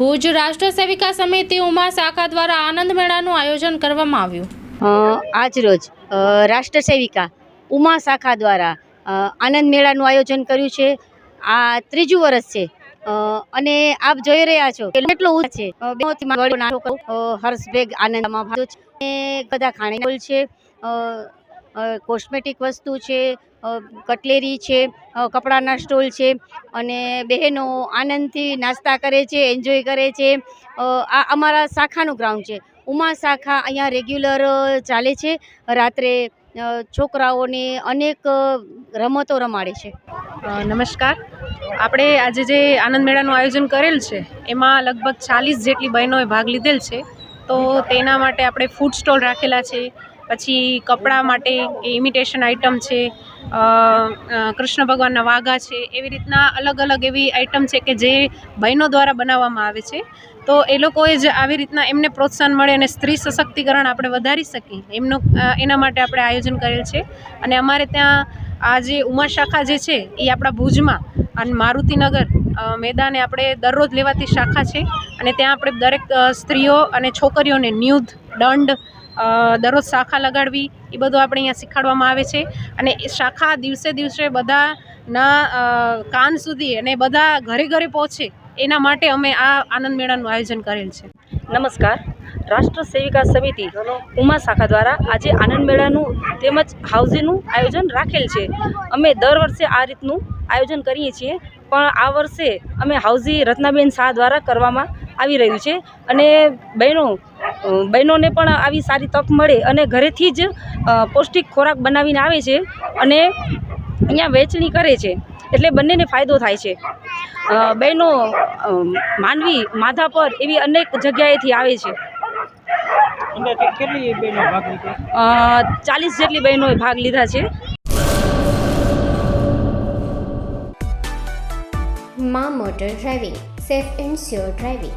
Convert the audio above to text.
ભુજ રાષ્ટ્ર સેવિકા સમિતિ ઉમા શાખા દ્વારા આનંદ મેળાનું આયોજન કરવામાં આવ્યું. આજરોજ રાષ્ટ્ર સેવિકા ઉમા શાખા દ્વારા આનંદ મેળાનું આયોજન કર્યું છે. આ ત્રીજું વર્ષ છે. અને આપ જોઈ રહ્યા છો કેટલો ઉત્સાહ છે. હર્ષભેગ આનંદમાં બધા ખાણીપીણી છે. કોસ્મેટિક વસ્તુ છે કટલેરી છે કપડાના સ્ટોલ છે અને બહેનો આનંદથી નાસ્તા કરે છે, એન્જોય કરે છે. આ અમારા શાખાનું ગ્રાઉન્ડ છે. ઉમા શાખા અહીંયા રેગ્યુલર ચાલે છે. રાત્રે છોકરાઓને અનેક રમતો રમાડે છે. નમસ્કાર. આપણે આજે જે આનંદ મેળાનું આયોજન કરેલ છે, એમાં લગભગ ચાલીસ જેટલી બહેનોએ ભાગ લીધેલ છે. તો તેના માટે આપણે ફૂડ સ્ટોલ રાખેલા છે પછી કપડાં માટે ઇમિટેશન આઇટમ છે કૃષ્ણ ભગવાનના વાઘા છે, એવી રીતના અલગ અલગ એવી આઇટમ છે કે જે બહેનો દ્વારા બનાવવામાં આવે છે. તો એ લોકોએ જ આવી રીતના એમને પ્રોત્સાહન મળે અને સ્ત્રી સશક્તિકરણ આપણે વધારી શકીએ. એમનું એના માટે આપણે આયોજન કરેલ છે. અને અમારે ત્યાં આ જે ઉમા શાખા જે છે, એ આપણા ભુજમાં અને મારુતિનગર મેદાને આપણે દરરોજ લેવાતી શાખા છે. અને ત્યાં આપણે દરેક સ્ત્રીઓ અને છોકરીઓને ન્યૂધ, દંડ દરરોજ શાખા લગાડવી, એ બધું આપણે અહીંયા શીખવાડવામાં આવે છે. અને એ શાખા દિવસે દિવસે બધાના કાન સુધી અને બધા ઘરે ઘરે પહોંચે, એના માટે અમે આ આનંદ મેળાનું આયોજન કરેલ છે. નમસ્કાર. રાષ્ટ્ર સેવિકા સમિતિ ઉમા શાખા દ્વારા આજે આનંદ મેળાનું તેમજ હાઉઝીનું આયોજન રાખેલ છે. અમે દર વર્ષે આ રીતનું આયોજન કરીએ છીએ, પણ આ વર્ષે અમે હાઉઝી રત્નાબેન શાહ દ્વારા કરવામાં આવી રહ્યું છે. અને બહેનો બહેનોને પણ આવી સારી તક મળે અને ઘરેથી જ પૌષ્ટિક ખોરાક બનાવીને આવે છે અને અહીંયા વહેંચણી કરે છે. એટલે બંનેને ફાયદો થાય છે. બહેનો માનવી માનવી માધાપર એવી અનેક જગ્યાએથી આવે છે. અંદાજે કેટલી બહેનો ભાગ લીધો? ચાલીસ જેટલી બહેનોએ ભાગ લીધા છે. માં motor driving safe and sure driving.